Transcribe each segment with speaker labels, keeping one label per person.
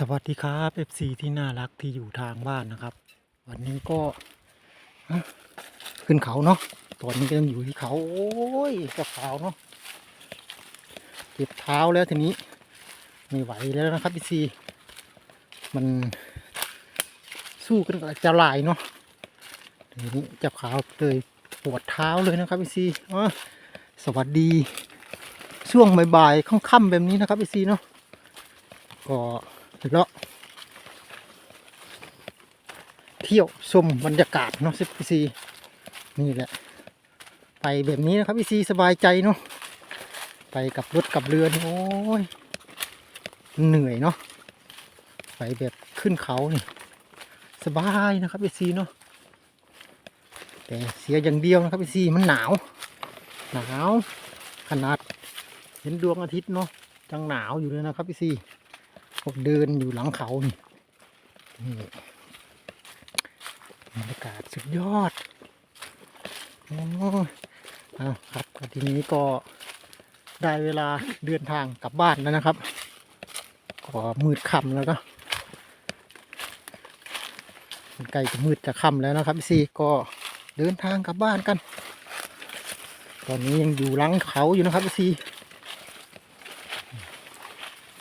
Speaker 1: สวัสดีครับ FC ที่น่ารักที่อยู่ทางบ้านนะครับ วันนี้ก็ขึ้นเขาเนาะตอนนี้ก็ยังอยู่ที่เขาโอ้ยจะเขาเนาะเจ็บเท้าแล้วทีนี้ไม่ไหวแล้วนะครับ FC มันสู้กันกับจ้าลายเนาะทีนี้จ้าขาวเลยปวดเท้าเลยนะครับ FC อ๋อสวัสดีช่วงบ่ายๆค่ำๆแบบนี้นะครับ FC เนาะก็ เลาะเที่ยวชมบรรยากาศเนาะซิซีนี่แหละ ไปแบบนี้นะครับพี่ซีสบายใจเนาะไปกับรถกับเรือนี่โอ้ยเหนื่อยเนาะไปแบบขึ้นเขานี่สบายนะครับพี่ซีเนาะแต่เสียอย่างเดียวนะครับพี่ซีมันหนาว หนาว ขนาดเห็นดวงอาทิตย์เนาะจังหนาวอยู่เลยนะครับพี่ซี วกเดินอยู่หลังเขานี่นี่บรรยากาศสุดยอดโอ้เอาครับทีนี้ก็ได้เวลาเดินทางกลับบ้านแล้วนะครับก็มืดค่ำแล้วก็ใกล้จะมืดจะค่ำแล้วนะครับพี่ซีก็เดินทางกลับบ้านกัน ตอนนี้ยังอยู่หลังเขาอยู่นะครับพี่ซี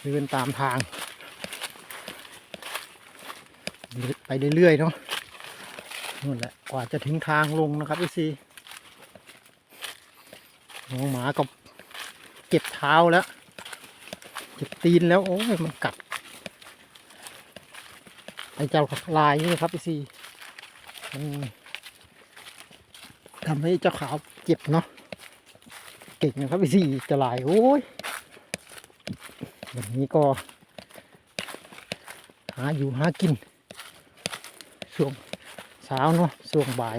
Speaker 1: เดินตามทาง ไปเรื่อยๆเนาะนู่นแหละกว่าจะถึงทางลงนะครับพี่ซีน้องหมาก็เจ็บเท้าแล้วเจ็บตีนแล้วโอ้ยมันกัดไอ้เจ้าลายนี่นะครับพี่ซีมันทำให้เจ้าขาวเจ็บเนาะเก่งนะครับพี่ซีจะลายโอ้ยแบบนี้ก็ หาอยู่หากิน ช่วงเช้าเนาะช่วงบ่าย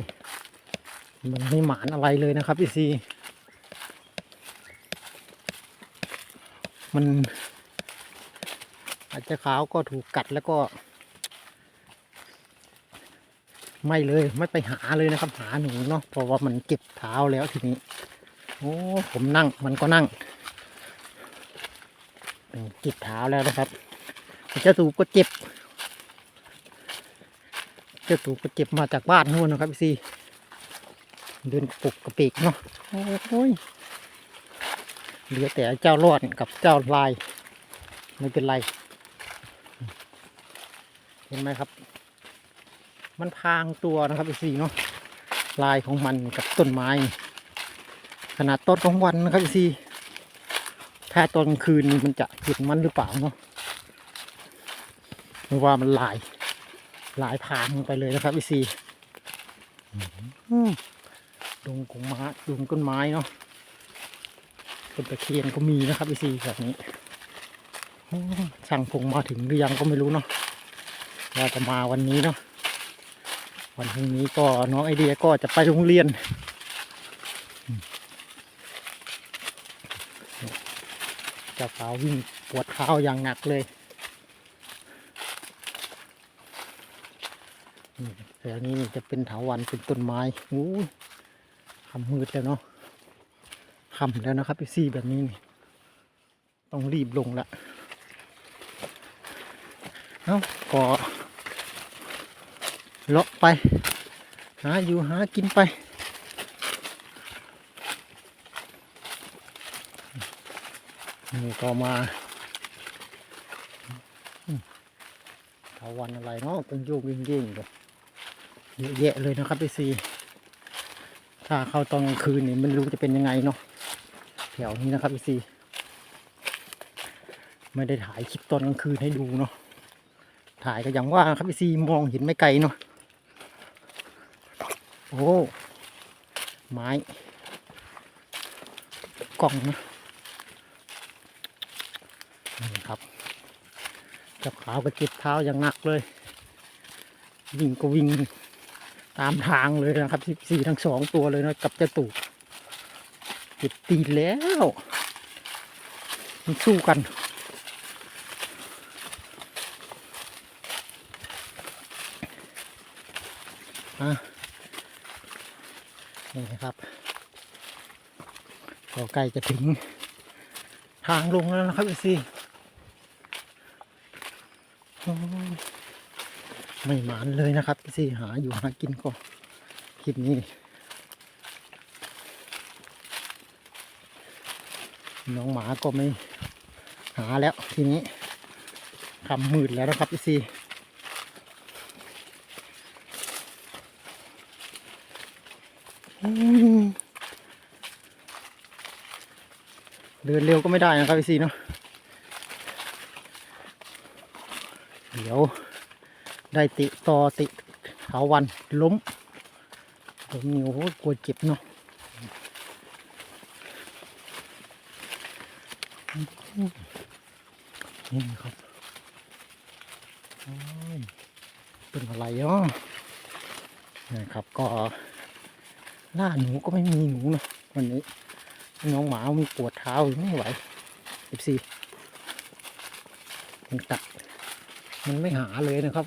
Speaker 1: มันไม่หมานอะไรเลยนะครับพี่ซีมัน อาจจะขาวก็ถูกกัดแล้วก็ ไม่เลยไม่ไปหาเลยนะครับ หาหนูเนาะเพราะว่ามันเก็บเท้าแล้วทีนี้ โอ้ผมนั่งมันก็นั่งเก็บเท้าแล้วนะครับเจ้าตูบก็เจ็บ เจ้าตูก็เจ็บมาจากบ้านนู่นนะครับพี่ซีเดินปุกกระเปกเนาะโอ้ยเหลือแต่เจ้ารอดกับเจ้าลายไม่เป็นไร เห็นไหมครับ มันพรางตัวนะครับพี่ซีเนาะลายของมันกับต้นไม้ ขนาดต้นของวันนะครับพี่ซีถ้าตอนกลางคืนมันจะเห็นมันหรือเปล่าเนาะไม่ว่ามันลาย หลายพางลงไปเลยนะครับพี่ซีดงของม้ดงต้นไม้เนาะต้นตะเคียนก็มีนะครับพี่ซีแบบนี้ช่างพงมาถึงหรือยังก็ไม่รู้เนาะว่าจะมาวันนี้เนาะวันพรุ่งนี้ก็น้องไอเดียก็จะไปโรงเรียนเจ้าสาวิ่งปวดเท้าอย่างหนักเลย แถวนี้นี่จะเป็นเถาวันเป็นต้นไม้อู้ยคำมืดแล้วเนาะคำแล้วนะครับพี่ซี่แบบนี้นี่ต้องรีบลงละเอ้าก็เลาะไป หาอยู่หากินไปนี่ก็มาอืมเถาวันอะไรเนาะเป็นโยกยิ่งยิ่งๆเลย เยอะแยะเลยนะครับพี่ซีถ้าเข้าตอนกลางคืนนี่ไมันรู้จะเป็นยังไงเนาะแถวนี้นะครับพี่ซีไม่ได้ถ่ายคลิปตอนกลางคืนให้ดูเนาะถ่ายก็อย่างว่าครับพี่ซีมองเห็นไม่ไกลเนาะโอ้ไม้กล่องนะนี่ครับเจับขาวก็เจ็บเท้าอย่างหนักเลย วิ่งก็วิ่ง ตามทางเลยนะครับสิบสี่ทั้งสองตัวเลยนะกับเจ้าตูบเจ็บตีนแล้วมันสู้กันอะนี่นะครับก็ใกล้จะถึงทางลงแล้วนะครับพี่ซีโอ้ย ไม่หมานเลยนะครับสิหาอยู่หากินก็คลิปนี้ น้องหมาก็ไม่หาแล้วทีนี้ทำมืดแล้วนะครับพี่ซีอืมเดินเร็วก็ไม่ได้นะครับพี่ซีเนาะเดี๋ยว ได้ติต่อติเถาวันล้มล้มนิ้วโอ้ยกลัวเจ็บเนาะนี่ครับเป็นอะไรเนาะนะครับก็หน้าหนูก็ไม่มีหนูนะวันนี้น้องหมามีปวดเท้าอยู่ไม่ไหวสิบสี่มันกัดมันไม่หาเลยนะครับ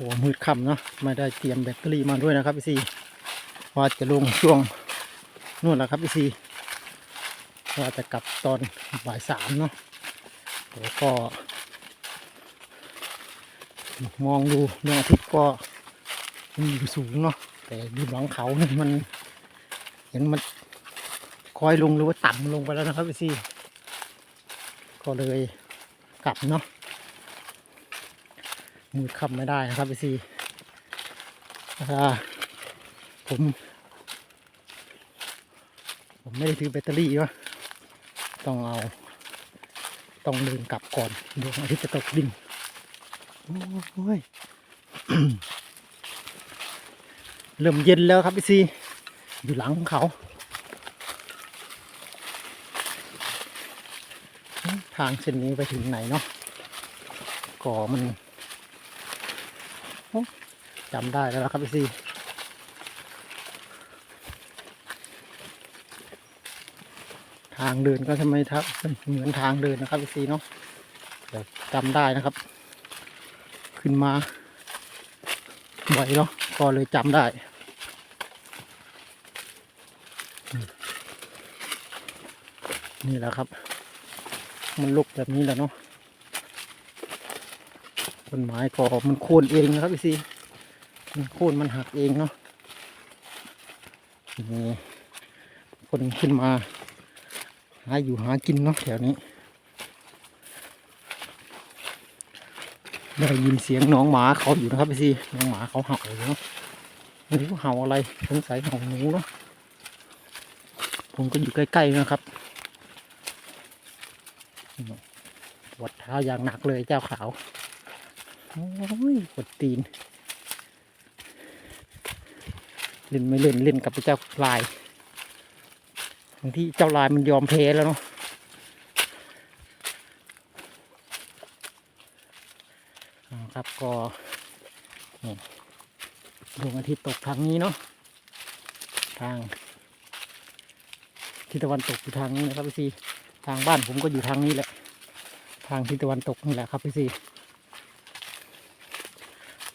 Speaker 1: โหัวมืดค่ำเนาะไม่ได้เตรียมแบตเตอรี่มาด้วยนะครับพี่ซีว่าจะลงช่วงนู่นแหละครับพี่ซีว่าจะกลับตอนบ่ายสามเนาะแล้วก็ มองดูดวงอาทิตย์ก็มันอยู่สูงเนาะแต่ดูหลังเขาเนี่ยมัน เห็นมันคอยลงหรือว่าต่ำลงไปแล้วนะครับพี่ซี่ก็เลยกลับเนาะ มือขับไม่ได้นะครับพี่ซีผม ผมไม่ได้ถือแบตเตอรี่วะต้องเอา ต้องเดินกลับก่อนดวงอาทิตย์จะตกดินโอ้ยเริ่มเย็นแล้วครับพี่ซีอยู่หลังเขาทางเส้นนี้ไปถึงไหนเนาะก่อมัน จำได้แล้วครับพี่ซีทางเดินก็ทำไมทับเหมือนทางเดินนะครับพี่ซีเนาะเดี๋ยวจำได้นะครับ ขึ้นมาบ่อยเนาะก็เลยจำได้นี่แหละครับ มันลุกแบบนี้แหละเนาะ ต้นไม้ก็มันโค่นเองนะครับพี่ซีมันโค่นมันหักเองเนาะนี่คนขึ้นมา หาอยู่หากินเนาะแถวนี้ได้ยินเสียงน้องหมาเขาอยู่นะครับพี่ซีน้องหมาเขาเห่าอยู่เนาะไม่รู้เห่าอะไรสงสัยเห่าหนูเนาะผมก็อยู่ใกล้ๆนะครับปวดเท้าอย่างหนักเลยเจ้าขาว โอ้ยปวดตีน เล่นไม่เล่นเล่นกับเจ้าลายบางที่เจ้าลายมันยอมแพ้แล้วเนาะครับก็ดวงอาทิตย์ตกทางนี้เนาะทางทิศตะวันตกอยู่ทางนี้นะครับพี่ซีทางบ้านผมก็อยู่ทางนี้แหละ ทางทิศตะวันตกนี่แหละครับพี่ซี